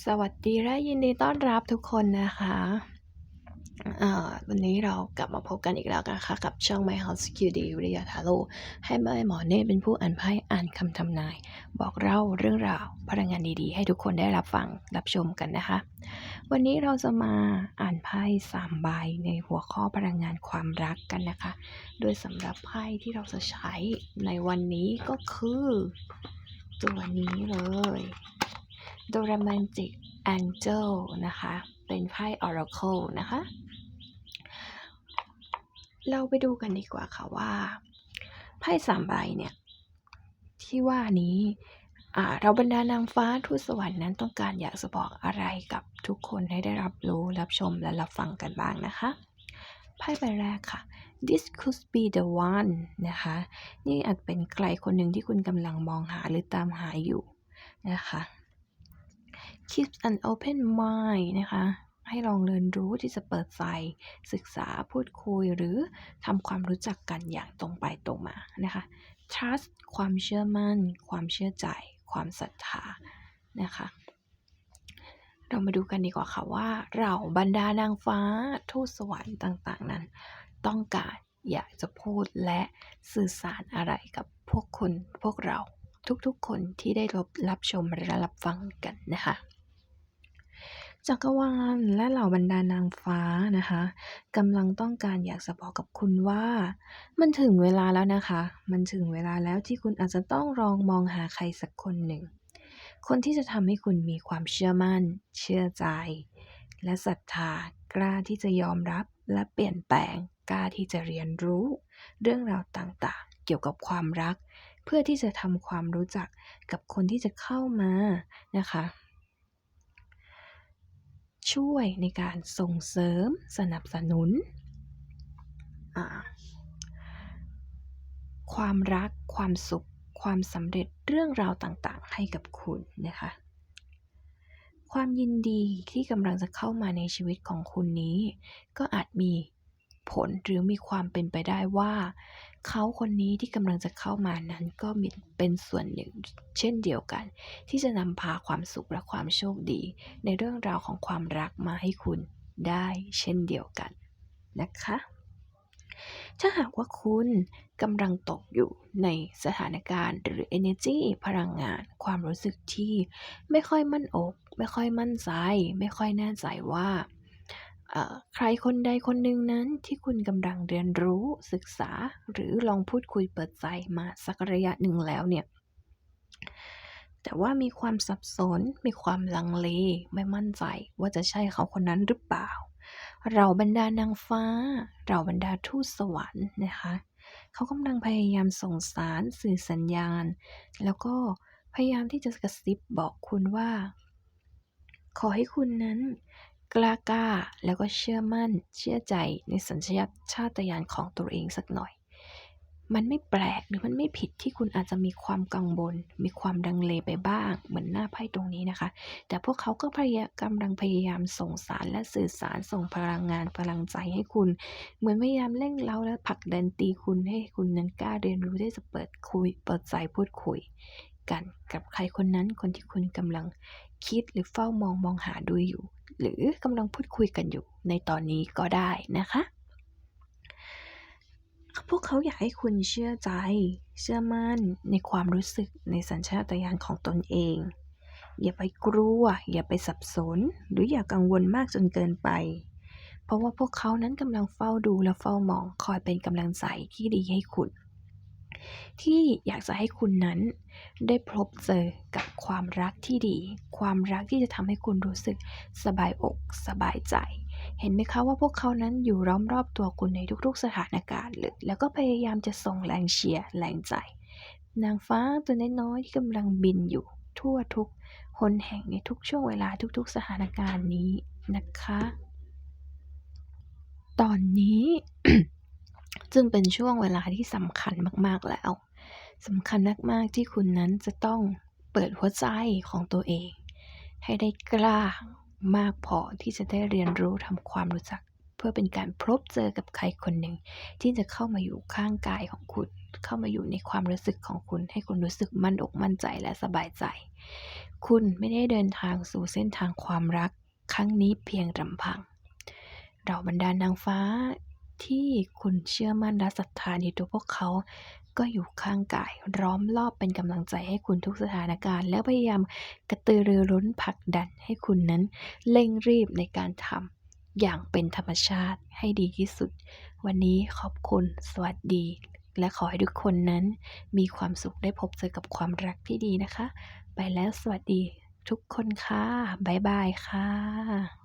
สวัสดีและยินดีต้อนรับทุกคนนะคะอ่าวันนี้เรากลับมาพบกันอีกแล้วนะคะ กับช่อง My House Q D วิทยาทาโร่ให้แม่หมอเน่เป็นผู้อ่านไพ่อ่านคำทำนาย บอกเล่าเรื่องราวพลังงานดีๆ ให้ทุกคนได้รับฟังรับชมกันนะคะ วันนี้เราจะมาอ่านไพ่สามใบในหัวข้อพลังงานความรักกันนะคะ โดยสำหรับไพ่ที่เราจะใช้ในวันนี้ก็คือ ตัวนี้เลย The Romantic Angel นะคะ เป็นไพ่ Oracle นะคะ เราไปดูกันดีกว่าค่ะว่า ไพ่สามใบเนี่ย ที่ว่านี้เราบรรดานางฟ้าทูตสวรรค์นั้นต้องการอยากจะบอกอะไรกับทุกคนให้ได้รับรู้รับชมและรับฟังกันบ้างนะคะไพ่ใบแรกค่ะ this could be the one นะคะ นี่อาจเป็นใครคนหนึ่งที่คุณกำลังมองหาหรือตามหาอยู่นะคะ keep an open mind นะคะ ให้ลองเรียนรู้ที่จะเปิดใจศึกษาพูดคุยหรือทำความรู้จักกันอย่างตรงไปตรงมานะคะ trust ความเชื่อมั่น ความเชื่อใจ ความศรัทธานะคะ เรามาดูกันดีกว่าค่ะว่า เราบรรดานางฟ้าทูตสวรรค์ต่างๆ นั้น ต้องการอยากจะพูดและสื่อสารอะไรกับพวกคุณพวกเราทุกๆคนที่ได้รับรับชมและรับฟังกันนะคะ จักรวาลและเหล่าบรรดานางฟ้านะคะกำลังต้องการอยากจะบอกกับคุณว่า มันถึงเวลาแล้วนะคะ มันถึงเวลาแล้วที่คุณอาจจะต้องลองมองหาใครสักคนหนึ่ง คนที่จะทำให้คุณมีความเชื่อมั่น เชื่อใจ และศรัทธากล้าที่จะยอมรับและเปลี่ยนแปลงกล้าที่จะเรียนรู้ เรื่องราวต่างๆ เกี่ยวกับความรัก เพื่อที่จะทำความรู้จักกับคนที่จะเข้ามานะคะ ช่วยในการส่งเสริมสนับสนุน ความรักความสุข ความสำเร็จเรื่องราวต่างๆ ให้กับคุณนะคะ ความยินดีที่กำลังจะเข้ามาในชีวิตของคุณนี้ ก็อาจมี ผลหรือมีความเป็นไปได้ว่า เขาคนนี้ที่กำลังจะเข้ามานั้นก็มีเป็นส่วนหนึ่งเช่นเดียวกัน ที่จะนำพาความสุขและความโชคดี ในเรื่องราวของความรักมาให้คุณได้เช่นเดียวกันนะคะ ถ้าหากว่าคุณกำลังตกอยู่ในสถานการณ์หรือ energy พลังงาน ความรู้สึกที่ไม่ค่อยมั่นอก ไม่ค่อยมั่นใจ ไม่ค่อยแน่ใจว่า ใครคนใดคนหนึ่งนั้นที่คุณกำลังเรียนรู้ศึกษา หรือลองพูดคุยเปิดใจมาสักระยะหนึ่งแล้วเนี่ย แต่ว่ามีความสับสน มีความลังเล ไม่มั่นใจว่าจะใช่เขาคนนั้นหรือเปล่า เราบรรดานางฟ้า เราบรรดาทูตสวรรค์นะคะเขากำลังพยายามส่งสารสื่อสัญญาณ แล้วก็พยายามที่จะกระซิบบอกคุณว่า ขอให้คุณนั้น กล้ากล้าแล้วก็เชื่อมั่นเชื่อใจในสัญชาตชาตญาณของตัวเองสักหน่อย มันไม่แปลกหรือมันไม่ผิดที่คุณอาจจะมีความกังวลมีความดังเลไปบ้าง เหมือนหน้าไพ่ตรงนี้นะคะ แต่พวกเขาก็พยายามกำลังพยายามส่งสารและสื่อสารส่งพลังงานพลังใจให้คุณ เหมือนพยายามเร่งเร้าและผลักดันตีคุณให้คุณนั้นกล้าเรียนรู้ที่จะเปิดคุยเปิดใจพูดคุย กันกับใครคนนั้นคนที่คุณกำลังคิดหรือเฝ้ามองมองหาดูอยู่ หรือกำลังพูดคุยกันอยู่ในตอนนี้ก็ได้นะคะ พวกเขาอยากให้คุณเชื่อใจ เชื่อมั่นในความรู้สึกในสัญชาตญาณของตนเอง อย่าไปกลัว อย่าไปสับสน หรืออย่ากังวลมากจนเกินไป เพราะว่าพวกเขานั้นกำลังเฝ้าดูและเฝ้ามองคอยเป็นกำลังใจที่ดีให้คุณ ที่อยากจะให้คุณนั้นได้พบเจอกับความรักที่ดี ความรักที่จะทำให้คุณรู้สึกสบายอกสบายใจ เห็นไหมคะว่าพวกเขานั้นอยู่ล้อมรอบตัวคุณในทุกๆสถานการณ์เลยแล้วก็พยายามจะส่งแรงเชียร์แรงใจ นางฟ้าตัวน้อยๆที่กำลังบินอยู่ทั่วทุกหนแห่งในทุกช่วงเวลาทุกๆสถานการณ์นี้นะคะ ตอนนี้ จึงเป็นช่วงเวลาที่สำคัญมากๆแล้วสำคัญมากๆที่คุณนั้นจะต้องเปิดหัวใจของตัวเอง ให้ได้กล้ามากพอที่จะได้เรียนรู้ทำความรู้จัก เพื่อเป็นการพบเจอกับใครคนหนึ่ง ที่จะเข้ามาอยู่ข้างกายของคุณ เข้ามาอยู่ในความรู้สึกของคุณ ให้คุณรู้สึกมั่นอกมั่นใจและสบายใจ คุณไม่ได้เดินทางสู่เส้นทางความรัก ครั้งนี้เพียงลำพัง เราบรรดานางฟ้า ที่คุณเชื่อมั่นและศรัทธาในตัวพวกเขา ก็อยู่ข้างกายล้อมรอบเป็นกำลังใจให้คุณทุกสถานการณ์ และพยายามกระตือรือร้นผลักดันให้คุณนั้นเร่งรีบในการทำอย่างเป็นธรรมชาติให้ดีที่สุด วันนี้ขอบคุณ สวัสดี และขอให้ทุกคนนั้น มีความสุขได้พบเจอกับความรักที่ดีนะคะ ไปแล้วสวัสดีทุกคนค่ะบ๊ายบายค่ะ